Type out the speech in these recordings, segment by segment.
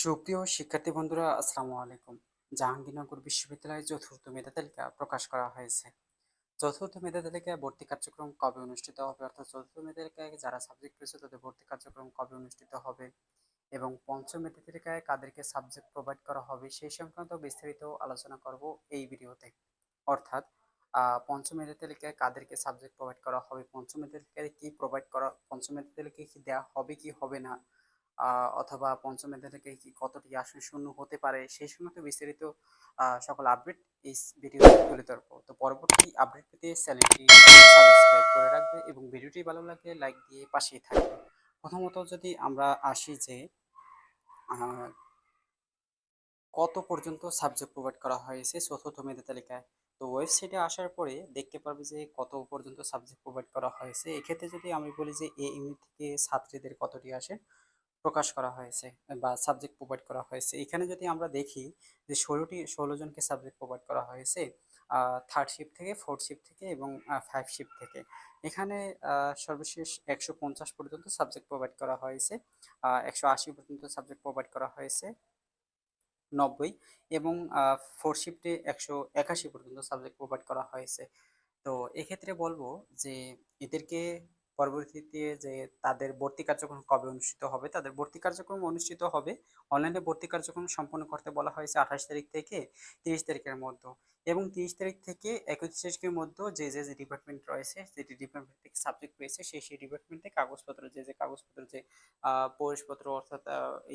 সুপ্রিয় শিক্ষার্থী বন্ধুরা, আসসালামু আলাইকুম। জাহাঙ্গীরনগর বিশ্ববিদ্যালয়ে চতুর্থ মেধা তালিকা প্রকাশ করা হয়েছে। চতুর্থ মেধা তালিকায় ভর্তি কার্যক্রম কবে অনুষ্ঠিত হবে? অর্থাৎ চতুর্থ মেধা তালিকায় যারা সাবজেক্ট রয়েছে, তাদের ভর্তি কার্যক্রম কবে অনুষ্ঠিত হবে? এবং পঞ্চম মেধা তালিকায় কাদেরকে সাবজেক্ট প্রোভাইড করা হবে? সেই সংক্রান্ত বিস্তারিত আলোচনা করব এই ভিডিওতে। অর্থাৎ পঞ্চম মেধা তালিকায় কাদেরকে সাবজেক্ট প্রোভাইড করা হবে? পঞ্চম মেধা তালিকায় কী প্রোভাইড করা পঞ্চম মেধা তালিকায় কি দেওয়া হবে, কি হবে না? অথবা পঞ্চম মেধা থেকে কি কতটি আসন শূন্য হতে পারে, সেই সংক্রান্ত বিস্তারিত সকল আপডেট এই ভিডিওতে তুলে ধরবো। তো পরবর্তী আপডেট পেতে চ্যানেলটি সাবস্ক্রাইব করে রাখবে এবং ভিডিওটি ভালো লাগলে লাইক দিয়ে পাশেই থাকবে। প্রথমত যদি আমরা আসি যে কত পর্যন্ত সাবজেক্ট প্রোভাইড করা হয়েছে চতুর্থ মেধা তালিকায়? তো ওয়েবসাইটে আসার পরে দেখতে পারবে যে কত পর্যন্ত সাবজেক্ট প্রোভাইড করা হয়েছে। এক্ষেত্রে যদি আমি বলি যে এ ইউনিট থেকে ছাত্রীদের কতটি আসে প্রকাশ করা হয়েছে বা সাবজেক্ট প্রোভাইড করা হয়েছে। এখানে যদি আমরা দেখি যে ষোলোটি ষোলো জনকে সাবজেক্ট প্রোভাইড করা হয়েছে থার্ড শিফট থেকে ফোর্থ শিফট থেকে এবং ফাইভ শিফট থেকে। এখানে সর্বশেষ একশো পঞ্চাশ পর্যন্ত সাবজেক্ট প্রোভাইড করা হয়েছে একশো আশি পর্যন্ত সাবজেক্ট প্রোভাইড করা হয়েছে, নব্বই এবং ফোর শিফটে একশো একাশি পর্যন্ত সাবজেক্ট প্রোভাইড করা হয়েছে। তো এক্ষেত্রে বলব যে এদেরকে পরবর্তীতে যে তাদের ভর্তি কার্যক্রম কবে অনুষ্ঠিত হবে, তাদের ভর্তি কার্যক্রম অনুষ্ঠিত হবে। অনলাইনে ভর্তি কার্যক্রম সম্পন্ন করতে বলা হয়েছে আঠাশ তারিখ থেকে তিরিশ তারিখের মধ্যে। এবং তিরিশ তারিখ থেকে একত্রিশ তারিখের মধ্যে যে যে যে ডিপার্টমেন্ট রয়েছে যেটি ডিপার্টমেন্ট থেকে সাবজেক্ট রয়েছে, সেই সেই ডিপার্টমেন্টে কাগজপত্র, যে যে কাগজপত্র, যে প্রবেশপত্র অর্থাৎ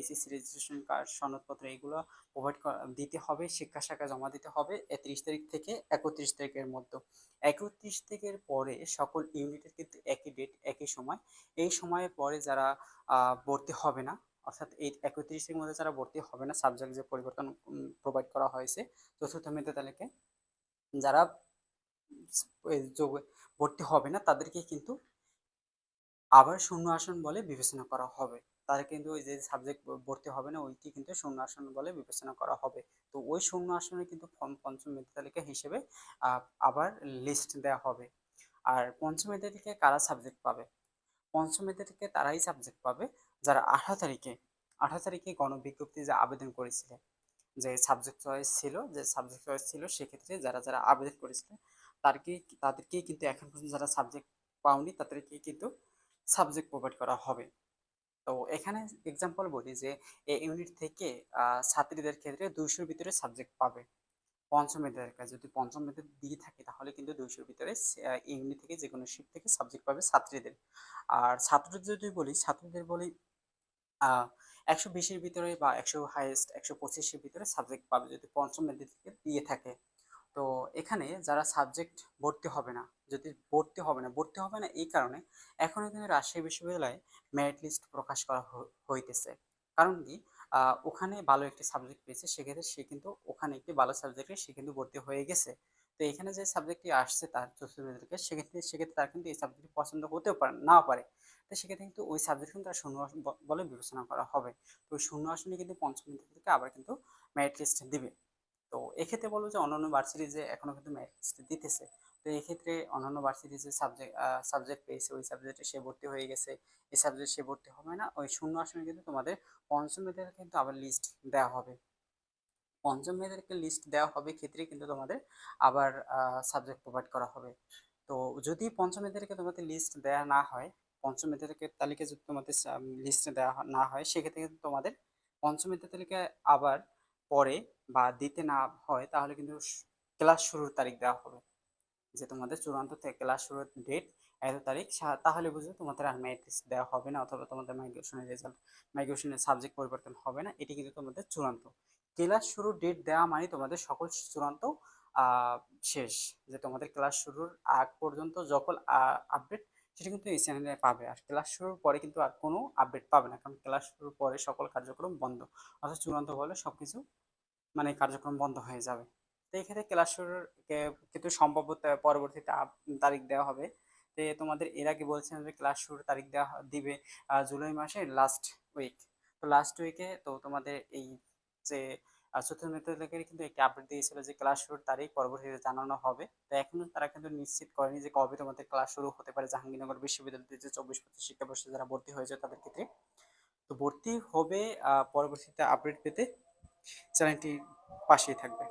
এসএসসি রেজিস্ট্রেশন কার্ড সনদপত্র, এগুলো প্রোভাইড দিতে হবে, শিক্ষা শাখা জমা দিতে হবে তিরিশ তারিখ থেকে একত্রিশ তারিখের মধ্যে। একত্রিশ তারিখের পরে সকল ইউনিটের কিন্তু একই ডেট একই সময়। এই সময়ের পরে যারা ভর্তি হবে না, অর্থাৎ এই একত্রিশের মধ্যে যারা ভর্তি হবে না সাবজেক্ট যে পরিবর্তন প্রোভাইড করা হয়েছে, চতুর্থ মেধা তালিকায় যারা ভর্তি হবে না, তাদেরকে কিন্তু আবার শূন্য আসন বলে বিবেচনা করা হবে। তারা কিন্তু ওই যে সাবজেক্ট ভর্তি হবে না, ওইটি কিন্তু শূন্য আসন বলে বিবেচনা করা হবে। তো ওই শূন্য আসনে কিন্তু পঞ্চম মেধা তালিকা হিসেবে আবার লিস্ট দেওয়া হবে। আর পঞ্চম মেধা থেকে কারা সাবজেক্ট পাবে? পঞ্চম মেধা থেকে তারাই সাবজেক্ট পাবে। যারা আঠারো তারিখে আঠারো তারিখে গণবিজ্ঞপ্তি যে আবেদন করেছিলেন যে সাবজেক্ট চয়েস ছিল, যে সাবজেক্ট চয়েস ছিল, সেক্ষেত্রে যারা যারা আবেদন করেছিলেন তাদেরকে তাদেরকেই কিন্তু এখন পর্যন্ত যারা সাবজেক্ট পাওনি, তাদেরকেই কিন্তু সাবজেক্ট প্রোভাইড করা হবে। তো এখানে এক্সাম্পল বলি যে এই ইউনিট থেকে ছাত্রীদের ক্ষেত্রে দুইশোর ভিতরে সাবজেক্ট পাবে। পঞ্চম মেধার কাজ যদি পঞ্চম মেধা দিয়ে থাকে, তাহলে কিন্তু দুইশোর ভিতরে ইউনিট থেকে যে কোনো শিফট থেকে সাবজেক্ট পাবে ছাত্রীদের। আর ছাত্রদের যদি বলি, ছাত্রদের বলি একশো বিশের ভিতরে বা একশো হাইয়েস্ট একশো পঁচিশের ভিতরে সাবজেক্ট পাবে যদি পঞ্চম মেধা থেকে দিয়ে থাকে। তো এখানে যারা সাবজেক্ট ভর্তি হবে না, যদি ভর্তি হবে না, ভর্তি হবে না এই কারণে এখনও কিন্তু রাজশাহী বিশ্ববিদ্যালয়ে মেরিট লিস্ট প্রকাশ করা হইতেছে। কারণ কি? ওখানে ভালো একটি সাবজেক্ট পেয়েছে, সেক্ষেত্রে সে কিন্তু ওখানে একটি ভালো সাবজেক্টে সে কিন্তু ভর্তি হয়ে গেছে। তো এখানে যে সাবজেক্টটি আসছে তার চতুর্থ সেক্ষেত্রে সেক্ষেত্রে তার কিন্তু এই সাবজেক্টটি পছন্দ হতেও পারে, নাও পারে। তো সেক্ষেত্রে কিন্তু ওই সাবজেক্ট কিন্তু তার শূন্য আসন বলে বিবেচনা করা হবে। তো ওই শূন্য আসনে কিন্তু পঞ্চম থেকে আবার কিন্তু মেরিট লিস্ট দিবে। তো এক্ষেত্রে বলব যে অন্যান্য ভার্সিটি যে এখনও কিন্তু মেরিট লিস্ট দিতেছে, তো এক্ষেত্রে অন্যান্য ভার্সিটি যে সাবজেক্ট সাবজেক্ট পেয়েছে, ওই সাবজেক্টে সে ভর্তি হয়ে গেছে, এই সাবজেক্ট সে ভর্তি হবে না, ওই শূন্য আসনে কিন্তু তোমাদের পঞ্চম কিন্তু আবার লিস্ট দেওয়া হবে। পঞ্চম মেয়েদেরকে লিস্ট দেওয়া হবে ক্ষেত্রে কিন্তু তোমাদের আবার সাবজেক্ট প্রোভাইড করা হবে। তো যদি পঞ্চম মেয়েদেরকে তোমাদের লিস্ট দেওয়া না হয়, পঞ্চম মেয়েদেরকে তালিকা যদি তোমাদের লিস্ট দেওয়া না হয়, সেক্ষেত্রে কিন্তু তোমাদের পঞ্চম মেয়েদের তালিকায় আবার পরে বা দিতে না হয়, তাহলে কিন্তু ক্লাস শুরুর তারিখ দেওয়া হবে। যে তোমাদের চূড়ান্ত থেকে ক্লাস শুরুর ডেট এত তারিখ তাহলে বুঝবে তোমাদের আর লিস্ট দেওয়া হবে না, অথবা তোমাদের মাইগ্রেশনের রেজাল্ট মাইগ্রেশনের সাবজেক্ট পরিবর্তন হবে না, এটি কিন্তু তোমাদের চূড়ান্ত। ক্লাস শুরুর ডেট দেওয়া মানে তোমাদের সকল চূড়ান্ত শেষ। যে তোমাদের ক্লাস শুরুর আগ পর্যন্ত যখন আপডেট সেটা কিন্তু এই চ্যানেলে পাবে। আর ক্লাস শুরুর পরে কিন্তু আর কোনো আপডেট পাবে না। কারণ ক্লাস শুরুর পরে সকল কার্যক্রম বন্ধ। অর্থাৎ চূড়ান্ত বলে সবকিছু মানে কার্যক্রম বন্ধ হয়ে যাবে। তো এক্ষেত্রে ক্লাস শুরুর কিন্তু সম্ভাব্য পরবর্তীতে তারিখ দেওয়া হবে। তো তোমাদের এর আগে বলছিলাম যে ক্লাস শুরুর তারিখ দেওয়া দিবে জুলাই মাসের লাস্ট উইক তো লাস্ট উইকে তো তোমাদের এই যে চতুর্থ মেধাদের কিন্তু একটি আপডেট দিয়েছিল যে ক্লাস শুরুর তারিখ পরবর্তীতে জানানো হবে। তো এখনও তারা কিন্তু নিশ্চিত করেনি যে, কবে তোমাদের ক্লাস শুরু হতে পারে। জাহাঙ্গীরনগর বিশ্ববিদ্যালয় যে, চব্বিশ পঁচিশ শিক্ষাবর্ষে যারা ভর্তি হয়েছে তাদের ক্ষেত্রে। তো ভর্তি হবে পরবর্তীতে আপডেট পেতে চ্যানেলটি পাশেই থাকবে।